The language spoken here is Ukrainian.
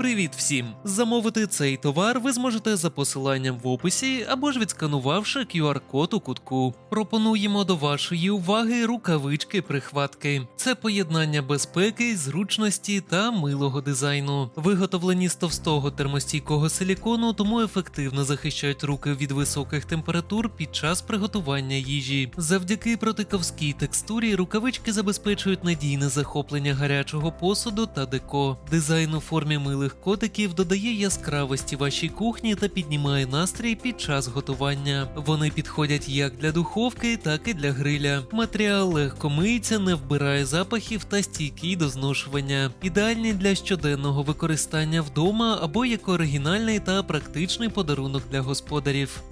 Привіт всім! Замовити цей товар ви зможете за посиланням в описі або ж відсканувавши QR-код у кутку. Пропонуємо до вашої уваги рукавички прихватки. Це поєднання безпеки, зручності та милого дизайну. Виготовлені з товстого термостійкого силікону, тому ефективно захищають руки від високих температур під час приготування їжі. Завдяки протиковській текстурі рукавички забезпечують надійне захоплення гарячого посуду та деко. Дизайн у формі милих котиків додає яскравості вашій кухні та піднімає настрій під час готування. Вони підходять як для духовки, так і для гриля. Матеріал легко миється, не вбирає запахів та стійкий до зношування. Ідеальні для щоденного використання вдома або як оригінальний та практичний подарунок для господарів.